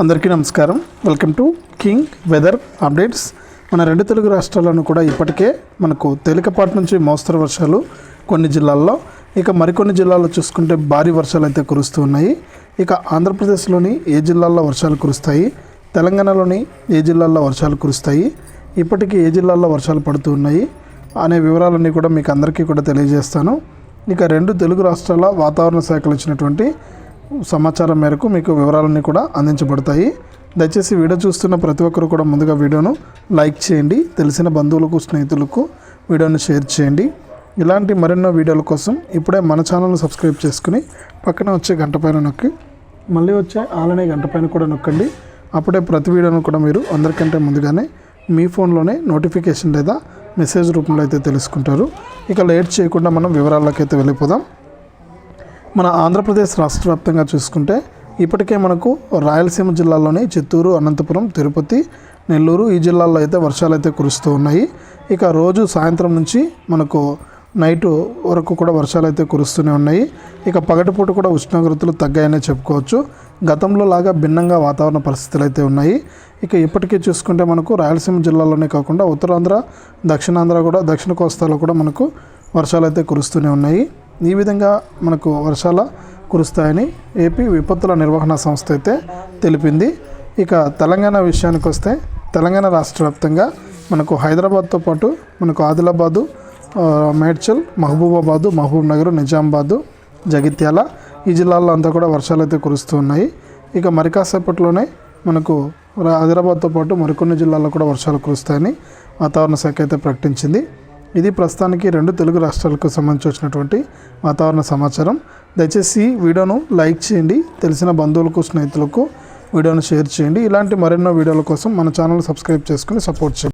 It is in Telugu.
అందరికీ నమస్కారం. Welcome to king weather updates మన రెండు తెలుగు రాష్ట్రాలను కూడా ఇప్పటికే మనకు తేలికపాటి నుంచి మోస్తరు వర్షాలు కొన్ని జిల్లాల్లో. ఇక మరికొన్ని జిల్లాల్లో చూసుకుంటే భారీ వర్షాలు అయితే కురుస్తూ ఉన్నాయి. ఇక ఆంధ్రప్రదేశ్లోని ఏ జిల్లాల్లో వర్షాలు కురుస్తాయి? తెలంగాణలోని ఏ జిల్లాల్లో వర్షాలు కురుస్తాయి? ఇప్పటికీ ఏ జిల్లాల్లో వర్షాలు పడుతూ ఉన్నాయి? అనే వివరాలన్నీ కూడా మీకు అందరికీ కూడా తెలియజేస్తాను. ఇక రెండు తెలుగు రాష్ట్రాల వాతావరణ శాఖలు ఇచ్చినటువంటి సమాచారం మేరకు మీకు వివరాలన్నీ కూడా అందించబడతాయి. దయచేసి వీడియో చూస్తున్న ప్రతి ఒక్కరు కూడా ముందుగా వీడియోను లైక్ చేయండి. తెలిసిన బంధువులకు స్నేహితులకు వీడియోను షేర్ చేయండి. ఇలాంటి మరెన్నో వీడియోల కోసం ఇప్పుడే మన ఛానల్ను సబ్స్క్రైబ్ చేసుకుని పక్కన వచ్చే గంట పైన నొక్కి మళ్ళీ వచ్చే ఆలనే గంట పైన కూడా నొక్కండి. అప్పుడే ప్రతి వీడియోను కూడా మీరు అందరికంటే ముందుగానే మీ ఫోన్లోనే నోటిఫికేషన్ లేదా మెసేజ్ రూపంలో అయితే తెలుసుకుంటారు. ఇక లేట్ చేయకుండా మనం వివరాల్లోకి అయితే వెళ్ళిపోదాం. మన ఆంధ్రప్రదేశ్ రాష్ట్ర వ్యాప్తంగా చూసుకుంటే ఇప్పటికే మనకు రాయలసీమ జిల్లాలోని చిత్తూరు అనంతపురం తిరుపతి నెల్లూరు ఈ జిల్లాల్లో అయితే వర్షాలు అయితే కురుస్తూ ఉన్నాయి. ఇక రోజు సాయంత్రం నుంచి మనకు నైట్ వరకు కూడా వర్షాలు అయితే కురుస్తూనే ఉన్నాయి. ఇక పగటిపూట కూడా ఉష్ణోగ్రతలు తగ్గాయనే చెప్పుకోవచ్చు. గతంలో లాగా భిన్నంగా వాతావరణ పరిస్థితులు అయితే ఉన్నాయి. ఇక ఇప్పటికీ చూసుకుంటే మనకు రాయలసీమ జిల్లాలోనే కాకుండా ఉత్తరాంధ్ర దక్షిణాంధ్ర కూడా దక్షిణ కోస్తాలో కూడా మనకు వర్షాలు అయితే కురుస్తూనే ఉన్నాయి. ఈ విధంగా మనకు వర్షాల కురుస్తాయని ఏపీ విపత్తుల నిర్వహణ సంస్థ అయితే తెలిపింది. ఇక తెలంగాణ విషయానికి వస్తే తెలంగాణ రాష్ట్ర వ్యాప్తంగా మనకు హైదరాబాద్తో పాటు మనకు ఆదిలాబాదు మేడ్చల్ మహబూబాబాదు మహబూబ్ నగర్ నిజామాబాదు జగిత్యాల ఈ జిల్లాల్లో అంతా కూడా వర్షాలు అయితే కురుస్తూ ఉన్నాయి. ఇక మరి కాసేపట్లోనే మనకు హైదరాబాద్తో ఆదిలాబాద్తో పాటు మరికొన్ని జిల్లాల్లో కూడా వర్షాలు కురుస్తాయని వాతావరణ శాఖ అయితే ప్రకటించింది. ఇది ప్రస్తుతానికి రెండు తెలుగు రాష్ట్రాలకు సంబంధించి వచ్చినటువంటి వాతావరణ సమాచారం. దయచేసి వీడియోను లైక్ చేయండి తెలిసిన బంధువులకు స్నేహితులకు వీడియోను షేర్ చేయండి. ఇలాంటి మరెన్నో వీడియోల కోసం మన ఛానల్ సబ్స్క్రైబ్ చేసుకుని సపోర్ట్ చేయండి.